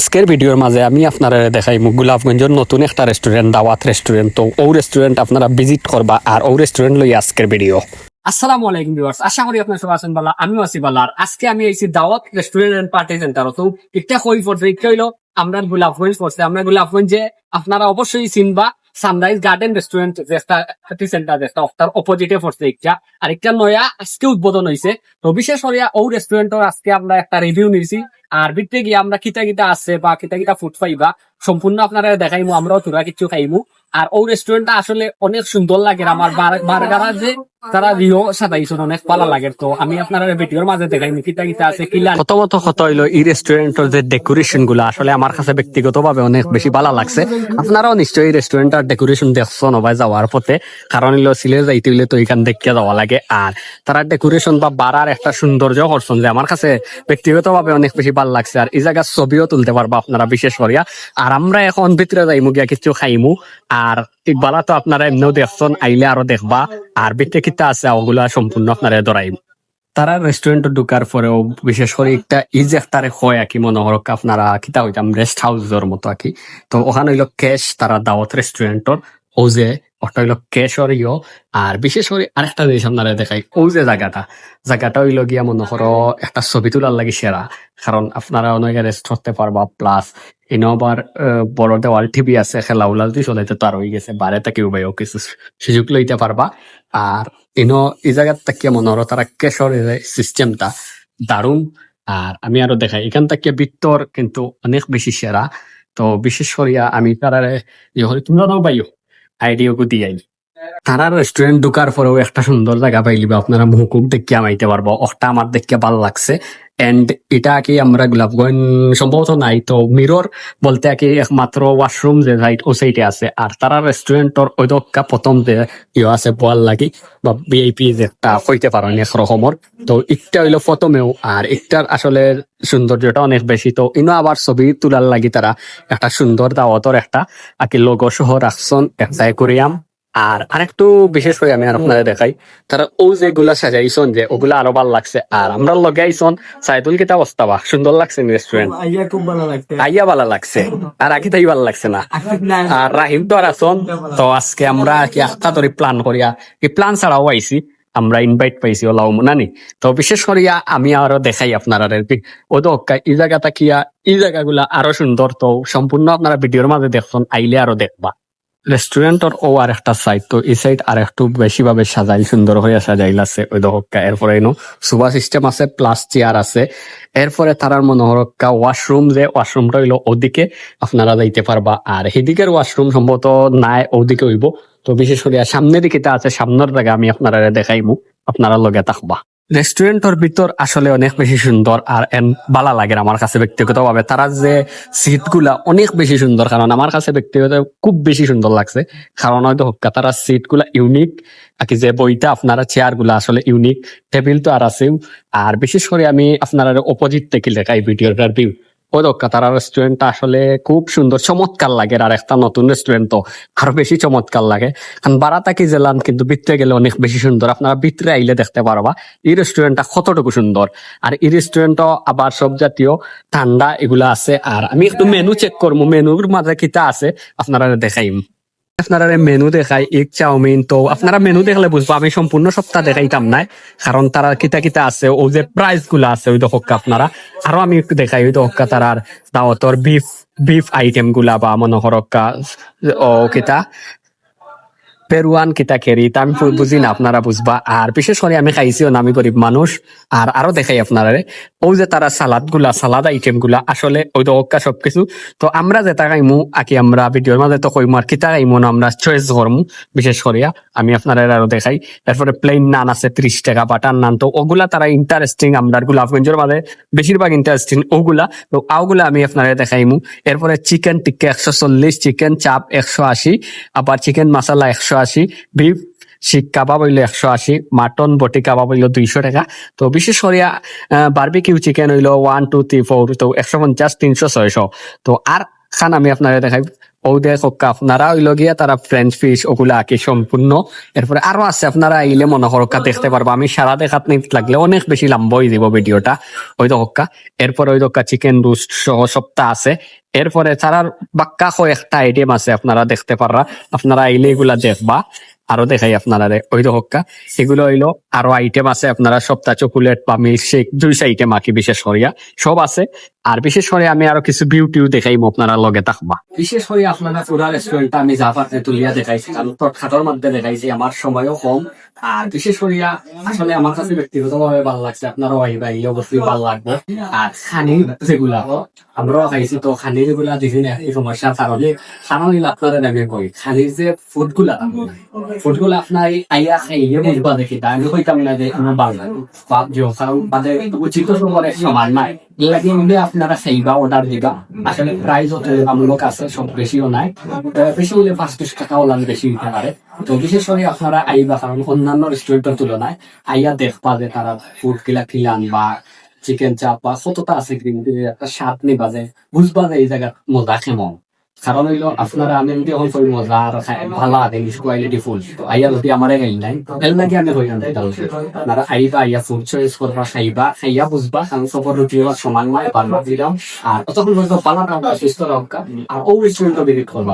আজকের ভিডিওর মাঝে আমি আপনারা দেখাই গোলাপগঞ্জের নতুন একটা রেস্টুরেন্ট দাওয়াত রেস্টুরেন্ট তো ও রেস্টুরেন্ট আপনারা ভিজিট করবা আর ও রেস্টুরেন্ট লই আজকের ভিডিও আসসালামু আলাইকুম ভিউয়ার্স আশা করি আপনারা সবাই আছেন ভালো, আমিও আছি ভালো। আর আজকে আমি আইছি দাওয়াত রেস্টুরেন্ট এন্ড পার্টি সেন্টার তো একটা কই পড়ছে একটা হইল? আমরা গোলাপগঞ্জ পড়ছে। আমরা গোলাপগঞ্জে আপনারা অবশ্যই চিনবা সানরাইজ গার্ডেন রেস্টুরেন্ট যে একটা পার্টি সেন্টার যেটা তার অপোজিটে পড়ছে একটা আর একটা নয়া আজকে উদ্বোধন হয়েছে তো বিশেষ করে ও রেস্টুরেন্টের আজকে আমরা একটা রিভিউ নিয়েছি আর ভিতরে গিয়ে আমরা কিতা কিতা আছে বা কিতা কিতা ফুড পাইবা, সম্পূর্ণ আপনারা দেখাইমু, আমরাও তোরা কিছু খাইমু। আর ও রেস্টুরেন্টটা আসলে অনেক সুন্দর লাগে, আমার বারগারা যে তারা রিও সাজাইছেন অনেক ভালো লাগে তো। আমি আপনারা ভিডিওর মাঝে দেখাইমু কিতা কিতা আছে, কিলা প্রথমত কত হইল, এই রেস্টুরেন্টের যে ডেকোরেশনগুলো, আসলে আমার কাছে ব্যক্তিগত ভাবে অনেক বেশি ভালো লাগছে। আপনারাও নিশ্চয়ই এই রেস্টুরেন্টের ডেকোরেশন দেখছ নবাই যাওয়ার পথে। কারণ হইল, সিলে যাইতে হইলে তো এখান দেখতে যাওয়া লাগে। আর তারা ডেকোরেশন বা বাড়ার একটা সৌন্দর্য করছেন যে আমার কাছে ব্যক্তিগত ভাবে অনেক বেশি ভালো লাগছে। আর এই জায়গার ছবিও তুলতে পারবা আপনারা, বিশেষ করিয়া। আর আমরা এখন ভিতরে যাইমু, গিয়া কিছু খাইমু। আর ইকবালা তো আপনারা এমনিও দেখছেন, আইলে আরও দেখবা। আর বেটে কিতা আছে, ওগুলা সম্পূর্ণ আপনারা ধরাইম। তারা রেস্টুরেন্ট ঢুকার পরেও বিশেষ করে একটা ইজ একটারে একটা হয় আর কি, মনে হরক আপনারা কিতা হইতাম রেস্ট হাউসের মতো আর কি। তো ওখানে হইল ক্যাশ তারা দাওয়াত রেস্টুরেন্টর ও যে ওটা হইল ক্যাশর ইয় আর বিশেষ করে আরেকটা জিনিস আপনারা দেখাই ও জায়গাটা জায়গাটা হইল গিয়া মনে করো, একটা ছবি তোলার লাগে সেরা। কারণ আপনারা অনেক রেস্ট করতে পারবা প্লাস ইনো আবার বড় দেওয়াল টিভি আছে খেলা উলা যদি চলাইতে তো আর হয়ে গেছে বারে তাকে উবাইও কিছু সুযোগ লইতে পারবা। আর ইনো, এই জায়গার থেকে মনে হলো তারা কেশর সিস্টেমটা দারুণ। আর আমি আরও দেখাই, এখান থেকে বিত্তর কিন্তু অনেক বেশি সেরা। তো বিশেষ করিয়া আমি তারা তোমরা নাও পাইও আইডিয়া গু দিয়াই। তারা রেস্টুরেন্ট ঢুকার পরেও একটা সুন্দর জায়গা পাইলিবা আপনারা মুহুকুম দেখিয়া মাইতে পারব। ওটা আমার দেখিয়া ভালো লাগছে। এন্ড এটা কি আমরা গোলাপগঞ্জ সম্ভবত নাই। তো মিরর বলতে কি একমাত্র ওয়াশরুম যে সাইড ও সাইডে আছে। আর তারা রেস্টুরেন্টর ওই দক্কা প্রথম যে ইয়ে আছে বল লাগি বা ভিআইপি যে একটা হইতে পারেন এক রকমের তো একটা হইল প্রথমেও। আর একটার আসলে সৌন্দর্যটা অনেক বেশি তো ইনো আবার ছবি তোলার লাগি তারা একটা সুন্দর দাওয়াতর একটা আকি লোগো সহ রাখছন একটা করিয়াম আর আরেকটু বিশেষ করে আমি আর আপনারা দেখাই তারা ও যেগুলা সাজাইছন যে ওগুলা আরও ভালো লাগছে। আর আমরা লগে আইছন সাইদুল কিতা অবস্থা বা সুন্দর লাগছে রেস্টুরেন্ট আইয়া ভালো লাগছে। আর আকি তাই ভালো লাগছে না। আর রাহিম তো আর আসন তো আজকে আমরা কি আখটা ধরে প্ল্যান করিয়া কি প্ল্যান ছাড়াও আইছি আমরা ইনভাইট পাইছি ওলাও নানি তো বিশেষ করিয়া আমি আরও দেখাই আপনারা আর ও তো এই জায়গাটা কিয়া এই জায়গাগুলা আরও সুন্দর তো সম্পূর্ণ আপনারা ভিডিওর মাঝে দেখছেন আইলে আরও দেখবা। রেস্টুরেন্টর ও আর একটা সাইড তো এই সাইড আর একটু বেশি ভাবে সাজাই, সুন্দর হয়ে সাজাইল আছে ওই দহকা এরপরে এনো সিস্টেম আছে প্লাস চেয়ার আছে। এরপরে তারার মনোহরকা ওয়াশরুম যে ওয়াশরুমটা হইল ওদিকে আপনারা যাইতে পারবা। আর সেদিকের ওয়াশরুম সম্ভবত নাই, ওদিকে হইব। তো বিশেষ করে সামনের দিকে আছে, সামনের জায়গা আমি আপনারা দেখাইমু, আপনারা লগে থাকবা। রেস্টুরেন্টের ভিতর আসলে অনেক বেশি সুন্দর আর এন বালা লাগে আমার কাছে ব্যক্তিগত ভাবে তারা যে সিটগুলা অনেক বেশি সুন্দর, কারণ আমার কাছে ব্যক্তিগত খুব বেশি সুন্দর লাগছে। কারণ হয়তো হোক, তারা সিটগুলা ইউনিক আর কি যে বইটা আপনারা চেয়ারগুলা আসলে ইউনিক টেবিল তো আর আছেও। আর বিশেষ করে আমি আপনারা অপোজিট থেকে লেখাই ভিডিওটার ভিউ ওই দক্কা তারা রেস্টুরেন্টটা আসলে খুব সুন্দর, চমৎকার লাগে আর একটা নতুন রেস্টুরেন্ট তো, আরও বেশি চমৎকার লাগে। কারণ বারাতাকি জেলান কিন্তু ভিতরে গেলে অনেক বেশি সুন্দর। আপনারা ভিতরে আইলে দেখতে পারবা, এই রেস্টুরেন্টটা কতটুকু সুন্দর। আর এই রেস্টুরেন্টও আবার সব জাতীয়, ঠান্ডা এগুলা আছে। আর আমি একটু মেনু চেক করব মেনুর মাঝে কিতা আছে, আপনারা দেখাইম। আপনারা মেনু দেখাই এক চাউমিন তো আপনারা মেনু দেখলে বুঝব, আমি সম্পূর্ণ সপ্তাহ দেখাইতাম না কারণ তারা কিতা কিতা আছে, ও যে প্রাইসগুলো আছে, ওই দহকা আপনারা। আরও আমি দেখাই, ওই দহকা তারার দাওয়াতর বিফ বিফ আইটেমগুলা বা মনোহরকা ও কিতা? পেরুয়ান কিতা খেরি তা আমি বুঝি না আপনারা বুঝবা। আর বিশেষ করে আমি খাইছিও না আমি গরিব মানুষ। আর আরও দেখাই আপনারা ও যে তারা সালাদগুলা সালাদ আইটেমগুলা আসলে ওই দহকা সবকিছু। তো আমরা যেটা খাইমু আকি আমরা ভিডিওর মাঝে তো কইমু আর কিতা খাইমু না আমরা চয়েস করমু বিশেষ করিয়া আমি আপনারা আরও দেখাই। তারপরে প্লেন নান আছে ত্রিশ টাকা বাটার নান তো ওগুলা তারা ইন্টারেস্টিং আমরা গোলাপগঞ্জের মাঝে বেশিরভাগ ইন্টারেস্টিং ওগুলা। তো ওগুলা আমি আপনারা দেখাইমু। এরপরে চিকেন টিক্কা একশো চল্লিশ চিকেন চাপ একশো আশি আবার চিকেন মশলা একশো আশি বিফ, শিক কাবাব হইল একশো আশি, মাটন বটি কাবাব হইল দুইশো টাকা। তো বিশেষ করিয়া বার্বিকিউ চিকেন হইল ওয়ান টু থ্রি ফোর তো একশো পঞ্চাশ, তিনশো, ছয়শো। তো আর খান আমি আপনারা দেখাই। ও দেখ আপনারা ওই লগিয়া তারা ফ্রেঞ্চ ফিশ ওগুলা আঁকি সম্পূর্ণ এরপরে আরও আছে, আপনারা আইলে মনে হরকা দেখতে পারব। আমি সারা দেখাত নিতে লাগলে অনেক বেশি লম্বা হয়ে যাব ভিডিওটা ওই দক্কা এরপরে ওই দক্কা চিকেন রোস্ট সহ সপ্তাহ আছে। এরপরে তারার বাক্কা একটা আইটেম আছে, আপনারা দেখতে পাররা। আপনারা আইলে এগুলা দেখবা, আরও দেখাই আপনারা ওই দক্কা এগুলো হইল আরও আইটেম আছে, আপনারা সপ্তাহ চকোলেট বা মিল্কশেক দুইটা আইটেম আঁকি বিশেষ করিয়া। সব আছে। আর বিশেষ করে আমি আরও কিছু বিউটিও দেখাইম আপনারা লগে থাকবা। বিশেষ করে আপনারা পুরা রেস্টুরেন্টটা আমি জাফাতে তুলিয়া দেখাইছি কারণ তোর খাতার মধ্যে দেখাইছি আমার সময়ও কম। আর বিশেষ করিয়া আসলে আমার কাছে ব্যক্তিগতভাবে ভালো লাগছে অবশ্যই ভালো লাগবে। আর খানি যেগুলা, আমরাও খাইছি, তো খানিরগুলা দেখি না এই সমস্যার কারণে খানা আপনারা কই। খানির যে ফুডগুলা ফুডগুলা আপনার আইয়া খাইয়ে বুঝবা দেখি, তা আমি কইতাম না যে, আমার ভালো লাগে। উচিত সমান নাই। লাগে আপনারা খাইবা অর্ডার দিবা আসলে প্রাইস হতে আমূলক আছে সব বেশিও নাই। বেশি হলে পাঁচ দশ টাকা ওলান বেশি হতে পারে। তো বিশেষ করে আপনারা আইবা কারণ অন্যান্য রেস্টুরেন্টের তুলনায় আইয়া দেখবা যে তারা ফুড কিলা খিলান বা চিকেন চাপ বা কতটা আছে একটা স্বাদ নিবা যে বুঝবা যে এই জায়গার মজা কেমন কারণ হইল আপনারা আমি যদি এখন ফুল মজা আর ভালো আছে কোয়ালিটি ফুল তো আইয়া যদি আমার গাইল নাই এর লাগে আমি হই না আপনারা আইবা আইয়া ফুল চয়েস করবা খাইবা খাইয়া বুঝবা কারণ সফর রুটি সমান নয় বারবার দিলাম আর অতক্ষণ পর্যন্ত পালা সুস্থ রাখা আর ও রেস্টুরেন্ট ভিজিট করবা